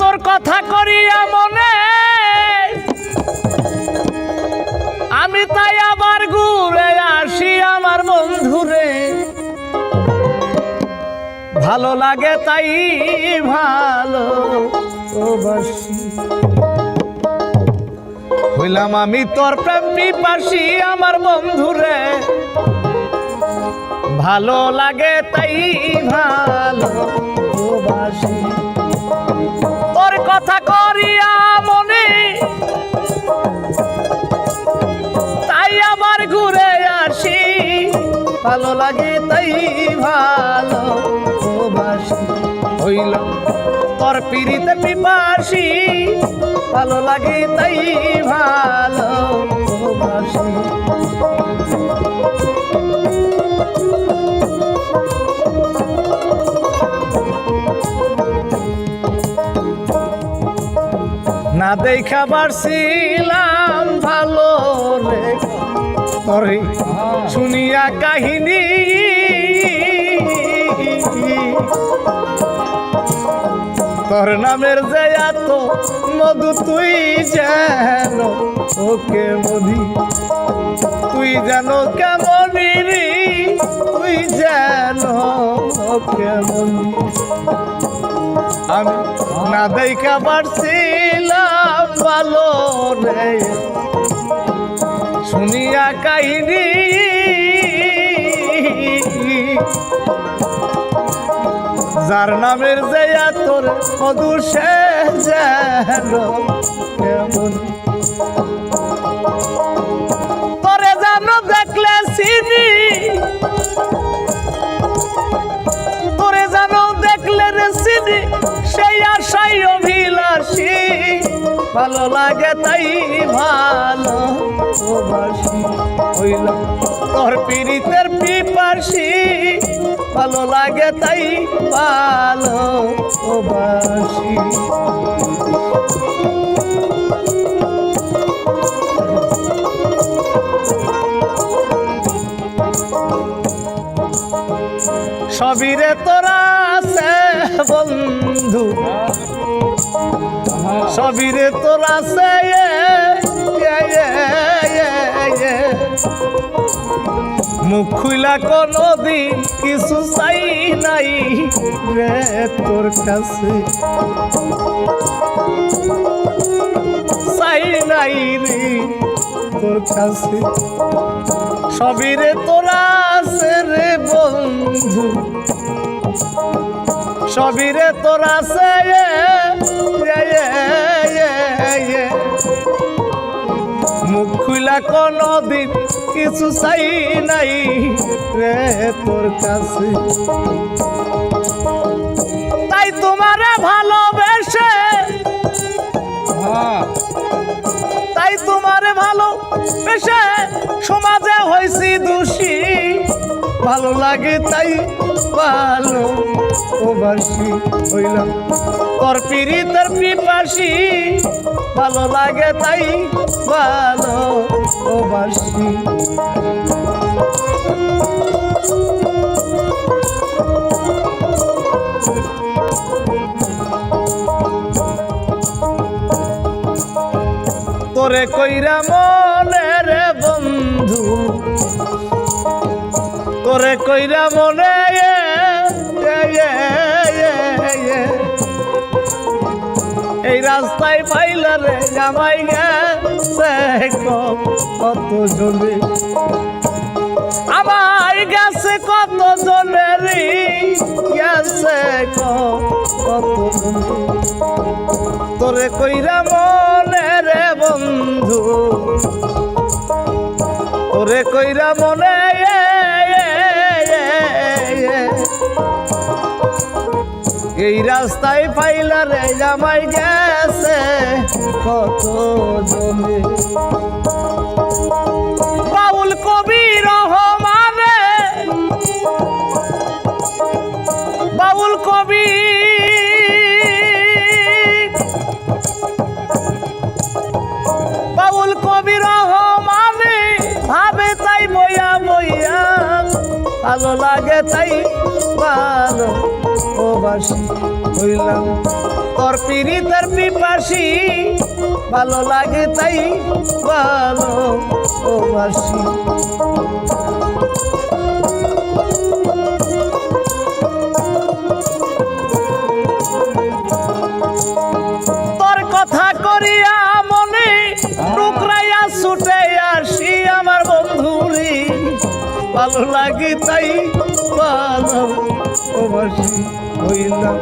তোর কথা করিয়া মনে। আমি তাই আবার ঘুরে আসি আমার বন্ধুরে। ভালো লাগে তাই ভালো হইলাম আমি তোর প্রেম পিপাসি আমার বন্ধুরে। ভালো লাগে তাই ভালো কথা করিয়া মনে। তাই আমার ঘুরে আসি। ভালো লাগে তাই ভালো হইল তোর পিড়িতে পিপাসি। ভালো লাগে তাই ভালো না দেখা পারছিলাম ভালো রে। শুনিয়া কাহিনী। তোর নামের যে এত মধু তুই যেন ওকে মধি। তুই যেন কেমনি রে, তুই যেন কেমনি আমি না দেখা পারছিলাম ভালো রে। শুনিয়া কাহিনী। যার নামের যে তোর সে যেন কেমন ভালো লাগে তাই ভালো হইল তোর পীড়িতের পিপাসি ভালো লাগে তাই ভালো বাসি বন্ধু। সবিরে তোরা আছে মুখ খুইলা কোনো দিন কিছু চাই নাই রে তোর কাছে। চাই নাই রে তোর কাছে। সবিরে তোরা আছে রে বন্ধু। সবিরে তোরা সে মুখ খুলা কোনো দিন কিছু চাই নাই রে তোর কাছে। ভালো লাগে তাই ভালো ও বাসি হইলাম তোর পিড়িতের পিপাসি। ভালো লাগে তাই ভালো ও বাসি তোরে কইরা মনে রে বন্ধু তোরে কইরা মনে। এই রাস্তায় পাইলা রে জামাই কত জনে আমার গেছে কত জনের গেছে কত তোরে কইরা মনে রে বন্ধু, তোরে কইরা মনে রাস্তায় পাইলা রে জামাই গেছে। কত জমি। বাউল কবি রহমানে। বাউল কবি ভালো লাগে তাই ভালো ও বাসি হইলাম। তোর পিড়ি তোর পিপাসি ভালো লাগে তাই ভালো ও বাসি ভালো লাগে তাই বাসি হইলাম।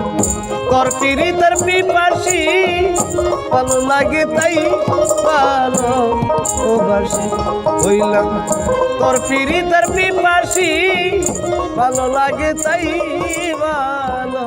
তোর পিড়ি তোর পিপাসি, ভালো লাগে তাই ভালো ও বাসি হইলাম। তোর পিড়ি তোর পিপাসি, ভালো লাগে তাই ভালো